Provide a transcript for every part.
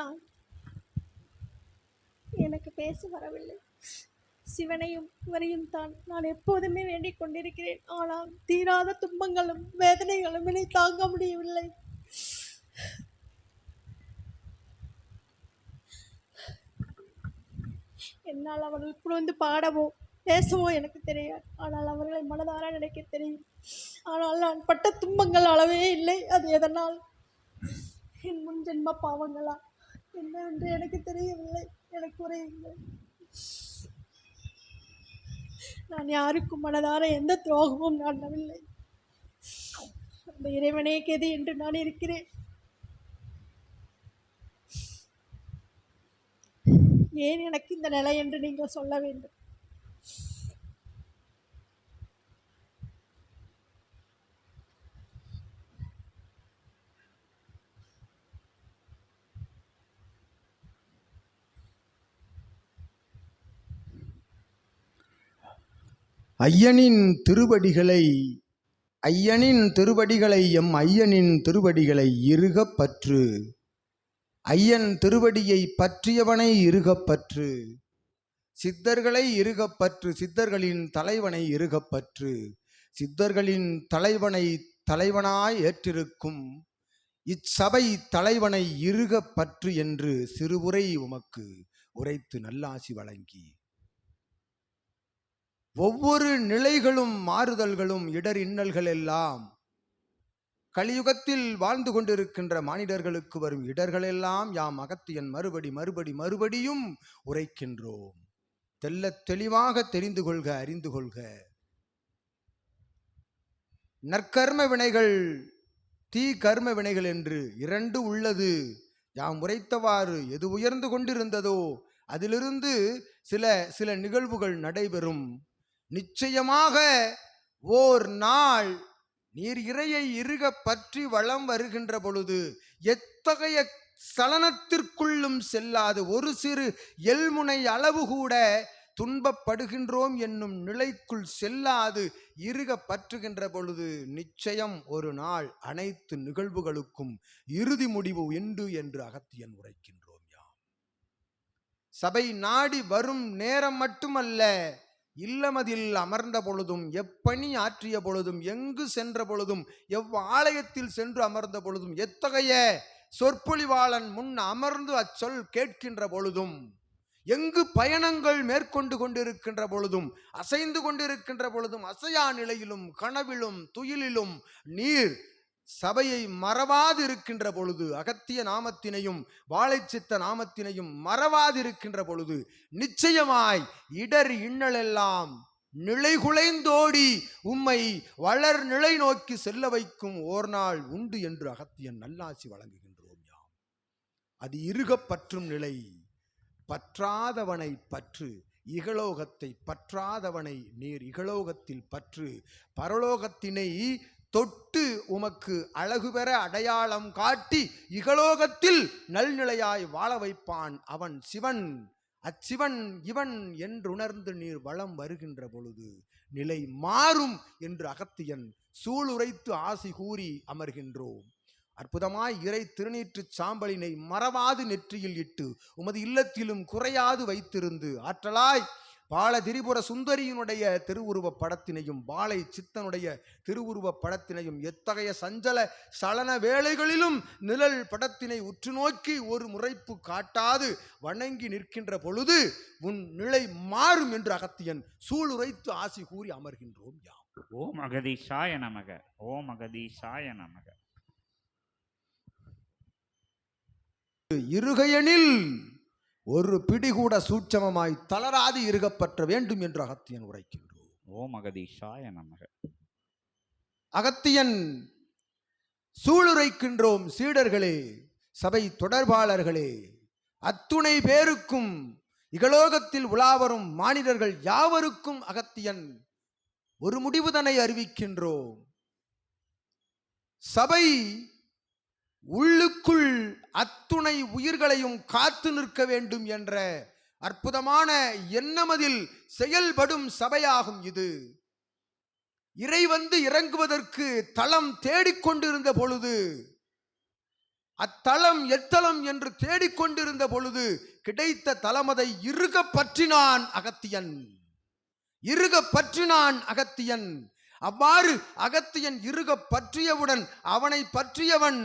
நான் எனக்கு பேச வரவில்லை. சிவனையும் இவரையும் தான் நான் எப்போதுமே வேண்டிக் கொண்டிருக்கிறேன். ஆனால் தீராத துன்பங்களும் வேதனைகளும் இனி தாங்க முடியவில்லை. என்னால் அவர்கள் புகழ்ந்து பாடவோ பேசவோ எனக்கு தெரியாது. ஆனால் அவர்களை மனதார நினைக்க தெரியும். ஆனால் நான் பட்ட துன்பங்கள் அளவே இல்லை. அது எதனால்? என் முன் ஜென்ம என்ன என்று எனக்கு தெரியவில்லை. எனக்கு உரையுங்கள் நான் யாருக்கும் மனதார எந்த துரோகமும் நாடவில்லை அந்த இறைவனே கெது என்று நான் இருக்கிறேன். ஏன் எனக்கு இந்த நிலை என்று நீங்கள் சொல்ல வேண்டும்? ஐயனின் திருவடிகளை ஐயனின் திருவடிகளை எம் ஐயனின் திருவடிகளை இறுகப் பற்று. ஐயன் திருவடியை பற்றியவனை இருகப்பற்று சித்தர்களை இருகப்பற்று சித்தர்களின் தலைவனை இருகப்பற்று சித்தர்களின் தலைவனை தலைவனாய் ஏற்றிருக்கும் இச்சபை தலைவனை இருகப்பற்று என்று சிறுவுரை உமக்கு உரைத்து நல்லாசி வழங்கி. ஒவ்வொரு நிலைகளும் மாறுதல்களும் இடர் இன்னல்கள் எல்லாம் கலியுகத்தில் வாழ்ந்து கொண்டிருக்கின்ற மானிடர்களுக்கு வரும் இடர்களெல்லாம் யாம் அகத்தியன் மறுபடி மறுபடி மறுபடியும் உரைக்கின்றோம். தெல்ல தெளிவாக தெரிந்து கொள்க அறிந்து கொள்க. நற்கர்ம வினைகள் தீ கர்ம வினைகள் என்று இரண்டு உள்ளது. யாம் உரைத்தவாறு எது உயர்ந்து கொண்டிருந்ததோ அதிலிருந்து சில சில நிகழ்வுகள் நடைபெறும். நிச்சயமாக ஓர் நாள் நீர் இறையை இருக பற்றி வளம் வருகின்ற பொழுது எத்தகைய சலனத்திற்குள்ளும் செல்லாது ஒரு சிறு எல்முனை அளவு கூட துன்பப்படுகின்றோம் என்னும் நிலைக்குள் செல்லாது இறுக பற்றுகின்ற பொழுது நிச்சயம் ஒரு நாள் அனைத்து நிகழ்வுகளுக்கும் இறுதி முடிவு உண்டு என்று அகத்தியன் உரைக்கின்றோம் யாம். சபை நாடி வரும் நேரம் மட்டுமல்ல இல்லமதில் அமர்ந்த பொழுதும் எப்பணி ஆற்றிய பொழுதும் எங்கு சென்ற பொழுதும் எவ் ஆலயத்தில் சென்று அமர்ந்த பொழுதும் எத்தகைய சொற்பொழிவாளன் முன் அமர்ந்து அச்சொல் கேட்கின்ற பொழுதும் எங்கு பயணங்கள் மேற்கொண்டு கொண்டிருக்கின்ற பொழுதும் அசைந்து கொண்டிருக்கின்ற பொழுதும் அசையா நிலையிலும் கனவிலும் துயிலிலும் நீர் சபையை மறவாது இருக்கின்ற பொழுது அகத்திய நாமத்தினையும் வாழைச்சித்த நாமத்தினையும் மறவாது இருக்கின்ற பொழுது நிச்சயமாய் இடர் இன்னலெல்லாம் நிலைகுலைந்தோடி உம்மை வளர் நிலை நோக்கி செல்ல வைக்கும் ஓர் நாள் உண்டு என்று அகத்தியன் நல்லாசி வழங்குகின்றோம் யாம். அது இருகப்பற்றும் நிலை பற்றாதவனை பற்று இகலோகத்தை பற்றாதவனை நீர் இகலோகத்தில் பற்று பரலோகத்தினை தொட்டு உமக்கு அழகு பெற அடையாளம் காட்டி இகலோகத்தில் நல்நிலையாய் வாழ வைப்பான் அவன் சிவன். அச்சிவன் இவன் என்றுணர்ந்து நீர் வளம் வருகின்ற பொழுது நிலை மாறும் என்று அகத்தியன் சூளுரைத்து ஆசி கூறி அமர்கின்றோம். அற்புதமாய் இறை திருநீற்றுச் சாம்பலினை மறவாது நெற்றியில் இட்டு உமது இல்லத்திலும் குறையாது வைத்திருந்து ஆற்றலாய் பால திரிபுர சுந்தரியினுடைய திருவுருவப் படத்தினையும் பாலை சித்தனுடைய திருவுருவப் படத்தினையும் எத்தகைய சஞ்சல சலன வேளைகளிலும் நிழல் படத்தினை உற்று நோக்கி ஒரு முறைப்பு காட்டாது வணங்கி நிற்கின்ற பொழுது உன் நிலை மாறும் என்று அகத்தியன் சூளுரைத்து ஆசி கூறி அமர்கின்றோம் யாம். ஓம் அகதீஷாய நமக ஓம் அகதீஷாய நமக. இருகையனில் ஒரு பிடிகூட சூட்சமமாய் தளராது இருகப்பற்ற வேண்டும் என்று அகத்தியன் உரைக்கின்றோம். ஓம் அகதீஷாய நமக. அகத்தியன் சூளுரைக்கின்றோம் சீடர்களே சபை தொடர்பாளர்களே. அத்துணை பேருக்கும் இகலோகத்தில் உலாவரும் மானிடர்கள் யாவருக்கும் அகத்தியன் ஒரு முடிவுதனை அறிவிக்கின்றோம். சபை உள்ளுக்குள் அத்துணை உயிர்களையும் காத்து நிற்க வேண்டும் என்ற அற்புதமான எண்ணமதில் செயல்படும் சபையாகும் இது. இறை வந்து இறங்குவதற்கு தளம் தேடிக்கொண்டிருந்த பொழுது அத்தலம் எத்தளம் என்று தேடிக்கொண்டிருந்த பொழுது கிடைத்த தலமதை இருக பற்றினான் அகத்தியன். இருக பற்றினான் அகத்தியன். அவ்வாறு அகத்தியன் இருக பற்றியவுடன் அவனை பற்றியவன்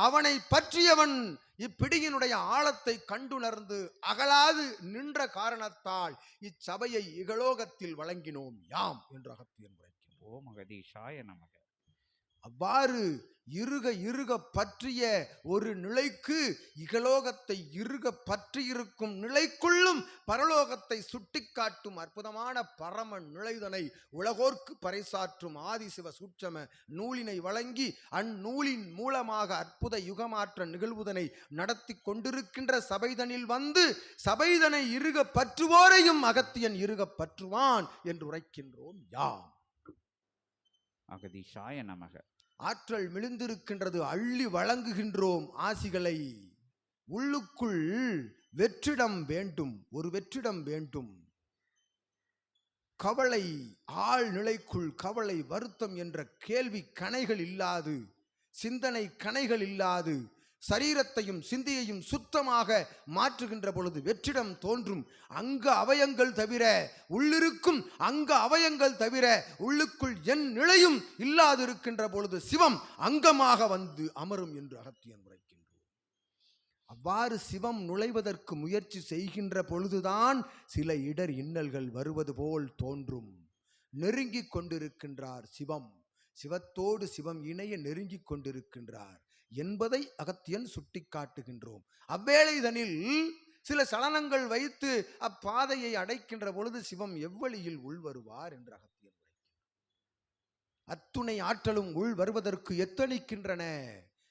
அவனை பற்றியவன் இப்பிடியினுடைய ஆழத்தை கண்டுணர்ந்து அகலாது நின்ற காரணத்தால் இச்சபையை இகலோகத்தில் வழங்கினோம் யாம்? என்று அகத்தியன் உரைக்கும் ஓம் அகதீஷாய நமக. அவ்வாறு இருக இருக பற்றிய ஒரு நிலைக்கு இகலோகத்தை இருக பற்றியிருக்கும் நிலைக்குள்ளும் பரலோகத்தை சுட்டிக்காட்டும் அற்புதமான பரம நிலைதனை உலகோர்க்கு பறைசாற்றும் ஆதிசிவ சூட்சம நூலினை வழங்கி அந்நூலின் மூலமாக அற்புத யுகமாற்ற நிகழ்வுதனை நடத்தி கொண்டிருக்கின்ற சபைதனில் வந்து சபைதனை இருக பற்றுவோரையும் அகத்தியன் இருக பற்றுவான் என்று உரைக்கின்றோம் யாம். அகதிஷாய நமக. ஆற்றல் மிளிந்திருக்கின்றது அள்ளி வழங்குகின்றோம் ஆசிகளை. உள்ளுக்குள் வெற்றிடம் வேண்டும் ஒரு வெற்றிடம் வேண்டும். கவலை ஆழ்நிலைக்குள் கவலை வருத்தம் என்ற கேள்வி கணைகள் இல்லாது சிந்தனை கணைகள் இல்லாது சரீரத்தையும் சிந்தையையும் சுத்தமாக மாற்றுகின்ற பொழுது வெற்றிடம் தோன்றும். அங்க அவயங்கள் தவிர உள்ளிருக்கும் அங்க அவயங்கள் தவிர உள்ளுக்குள் என் நிலையும் இல்லாதிருக்கின்ற பொழுது சிவம் அங்கமாக வந்து அமரும் என்று அகத்தியன் உரைக்கின்றோம். அவ்வாறு சிவம் நுழைவதற்கு முயற்சி செய்கின்ற பொழுதுதான் சில இடர் இன்னல்கள் வருவது போல் தோன்றும். நெருங்கிக் கொண்டிருக்கின்றார் சிவம். சிவத்தோடு சிவம் இணைய நெருங்கிக் கொண்டிருக்கின்றார். என்பதை அகத்தியன் சுட்டி காட்டுகின்றோம் அவ்வேளைதனில் சில சலனங்கள் வைத்து அப்பாதையை அடைக்கின்ற பொழுது சிவம் எவ்வழியில் உள்வருவார் என்று அகத்தியன் அத்துணை ஆற்றலும் உள் வருவதற்கு எத்தனிக்கின்றன?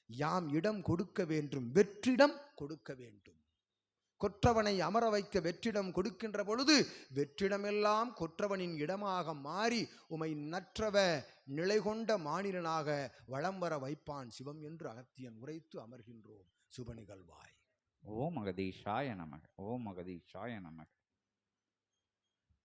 யாம் இடம் கொடுக்க வேண்டும் வெற்றிடம் கொடுக்க வேண்டும். கொற்றவனை அமர வைக்க வெற்றிடம் கொடுக்கின்ற பொழுது வெற்றிடமெல்லாம் கொற்றவனின் இடமாக மாறி உமை நற்றவ நிலை கொண்ட மாநிலனாக வளம் வர வைப்பான் சிவம் என்று அகத்தியன் உரைத்து அமர்கின்றோம். சுப நிகழ்வாய். ஓம் மகதீஷாய நமக. ஓம் மகதீஷாய நமக.